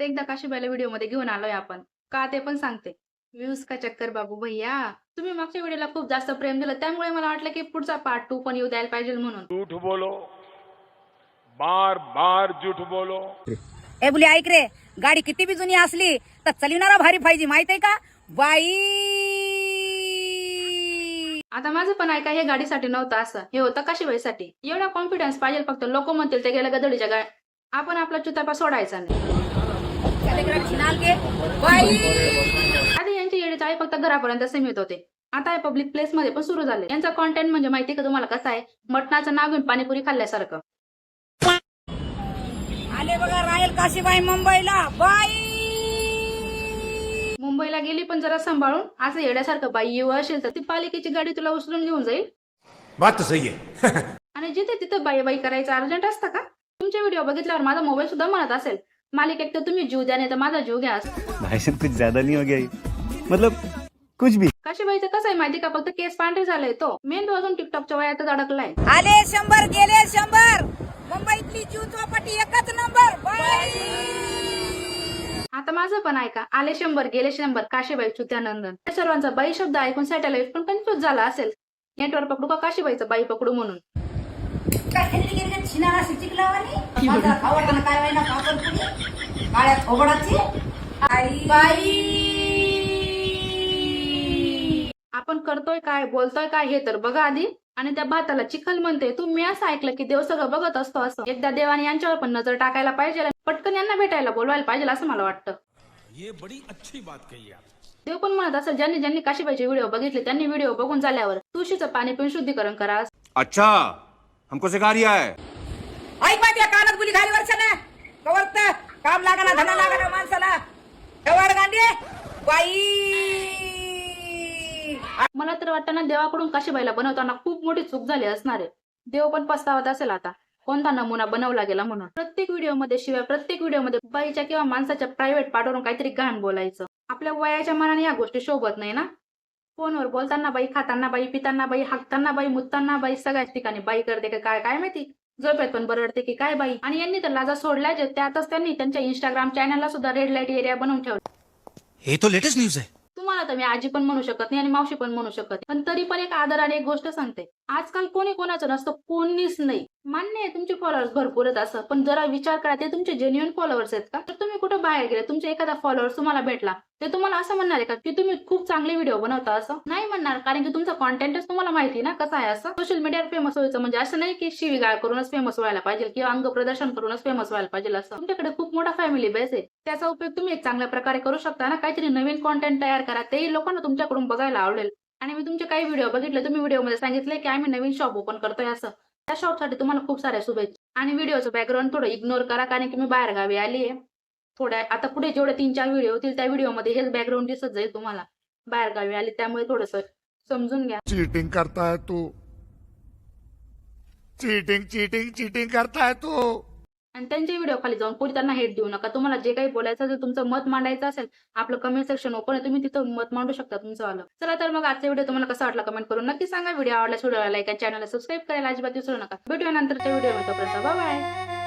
परत एकदा काशीबाईला व्हिडिओमध्ये घेऊन आलोय आपण? का ते पण सांगते. व्ह्यूज का चक्कर बाबू भैया? तुम्ही मागच्या व्हिडिओला खूप जास्त प्रेम दिलं. त्यामुळे मला वाटलं की पुढचा पार्ट टू पण येऊ द्यायला पाहिजे म्हणून. झूठ बोलो. बार बार झूठ बोलो. ए बुली ऐक रे. गाडी किती बी जुनी असली तर चलिवणारा भारी पाहिजे माहीत आहे का? बाई! आता माझं पण ऐका हे गाडीसाठी नव्हतं असं. हे होतं काशीबाईसाठी एवढा कॉन्फिडन्स पाहिजे फक्त. लोक म्हणतील ते गेल्या गदडीच्या गाय आपण आपला चुतापा सोडायचा नाही. आधी यांची येडीच आई फक्त घरापर्यंत सीमित होते. आता हे पब्लिक प्लेस मध्ये पण सुरू झाले. यांचा कॉन्टेंट म्हणजे माहिती का तुम्हाला कसं आहे? मटणाचं नाव घेऊन पाणीपुरी खाल्ल्यासारखं. आले बघा रायल काशीबाई मुंबईला. बाई! मुंबईला गेली पण जरा सांभाळून असं येण्यासारखं बाई येऊ असेल तर ती पालिकेची गाडी तुला उचलून घेऊन जाईल. बात तो सही आणि जिथे तिथं बाई बाई करायचं अर्जंट असतं का? तुमचे व्हिडिओ बघितल्यावर माझा मोबाईल सुद्धा म्हणत असेल. मालिक एक तर तुम्ही जीव द्या नाही तर माझा जीव घ्या भाई साहब कुछ ज्यादा नहीं हो गया ये? मतलब कुछ भी. काशीबाईचं कसं आहे माहिती का? फक्त केस पांढरे झालाय तो. मेंदू अजून टिकटॉकच्या वयातच अडकलाय. आले शंभर गेले शंभर. मुंबईतली जीव चौपाटी एकच नंबर आता माझं पण ऐका. आले शंभर गेले शंभर. काशीबाई चुत्यानंदन. या सर्वांचा बाई शब्द ऐकून सॅटेलाइट पण कन्फ्युज झाला असेल. नेटवर्क पकडू का काशीबाईचं? बाई पकडू म्हणून. काय खेळली गेली का? माझा काय व्हायना कापड पुडी काळ्या खोबडाची. आई बाई. आपण करतोय काय बोलतोय काय हे तर बघा आधी. आणि त्या भाताला चिखल म्हणते. तू मी असं ऐकलं की देव सगळं बघत असतो असं. एकदा देवाने यांच्यावर पण नजर टाकायला पाहिजे. पटकन यांना भेटायला बोलवायला पाहिजे असं मला वाटतं. ये बड़ी अच्छी बात कही आप देव पण म्हणत असेल ज्यांनी ज्यांनी काशीबाईचे व्हिडिओ बघितले त्यांनी व्हिडिओ बघून झाल्यावर तुळशीचं पाणी पिऊन शुद्धीकरण करा. अच्छा. हमको सिखा रिया है। ऐक माहिती कानात गुली खाली वर्ष ना? कवरत काम लागाना धना लागाना माणसाला एवढ गांडे बाई। मला तर वाटतं ना देवाकडून काशीबाईला बनवताना खूप मोठी चूक झाली असणार आहे. देव पण पस्तावत असेल आता. कोणता नमुना बनवला गेला म्हणून? प्रत्येक व्हिडिओमध्ये शिवाय प्रत्येक व्हिडिओमध्ये बाईच्या किंवा माणसाच्या प्रायव्हेट पाठवून काहीतरी घाण बोलायचं. आपल्या वयाच्या मनाने या गोष्टी शोभत नाही ना? फोनवर बोलताना बाई खाताना बाई पिताना बाई हाकताना बाई मुतताना बाई सगळ्याच ठिकाणी बाई करते का काय काय माहिती? झोपेत पण बरडते की काय बाई? आणि यांनी तर लाजा जे त्यातच त्यांनी त्यांच्या इंस्टाग्राम चॅनलला सुद्धा रेड लाइट एरिया बनवून ठेवला. ये तो लेटेस्ट न्यूज है तुम्हाला तर मी आजी पण म्हणू शकत नाही आणि मावशी पण म्हणू शकत नाही. पण तरी पण एक आदराने एक गोष्ट सांगते. आजकाल कोणी कोणाचं नसतं कोणीच नाही. मान्य आहे तुमचे फॉलोअर्स भरपूर आहेत असं पण जरा विचार करा ते तुमचे जेन्युअन फॉलोअर्स आहेत का? तर तुम्ही कुठं बाहेर गेले तुमचे एखादा फॉलोअर्स तुम्हाला भेटला ते तुम्हाला असं म्हणणार आहे का की तुम्ही खूप चांगले व्हिडिओ बनवता असं? नाही म्हणणार कारण की तुमचा कॉन्टेंटच तुम्हाला माहिती ना कसं आहे असं? सोशल मीडियावर फेमस व्हायचं म्हणजे असं नाही की शिवीगाळ करूनच फेमस व्हायला पाहिजे किंवा अंग प्रदर्शन करूनच फेमस व्हायला पाहिजे असं. तुमच्याकडे खूप मोठा फॅमिली बेस आहे. त्याचा उपयोग तुम्ही एक चांगल्या प्रकारे करू शकता ना काहीतरी नवीन कॉन्टेंट तयार करा तेही लोकांना तुमच्याकडून बघायला आवडेल. आणि मी तुमचे काही व्हिडिओ बघितले तुम्ही व्हिडिओमध्ये सांगितले की आम्ही नवीन शॉप ओपन करतोय असं. त्या शॉपसाठी तुम्हाला खूप साऱ्या शुभेच्छा. आणि व्हिडिओचं बॅकग्राऊंड थोडं इग्नोर करा कारण की मी बाहेर गावी आली आहे थोड्या आता पुढे जेवढे तीन चार व्हिडिओ होतील त्या व्हिडिओमध्ये हेच बॅकग्राऊंड दिसत जाईल तुम्हाला. बाहेर गावी आली त्यामुळे थोडस समजून घ्या. चीटिंग करता तू. चीटिंग चीटिंग चीटिंग करता तू. आणि त्यांच्या व्हिडिओ खाली जाऊन कोणी त्यांना हेट देऊ नका. तुम्हाला जे काही बोलायचं असेल तुमचं मत मांडायचं असेल आपलं कमेंट सेक्शन ओपन आहे तुम्ही तिथं मत मांडू शकता तुमचं आलं. चला तर मग आजचा व्हिडिओ तुम्हाला कसा वाटला कमेंट करून नक्की सांगा. व्हिडिओ आवडला व्हिडिओला लाईक चॅनलला सबस्क्राईब करायला अजिबात विसरू नका. भेटूया नंतरच्या व्हिडिओ तोपर्यंत बाय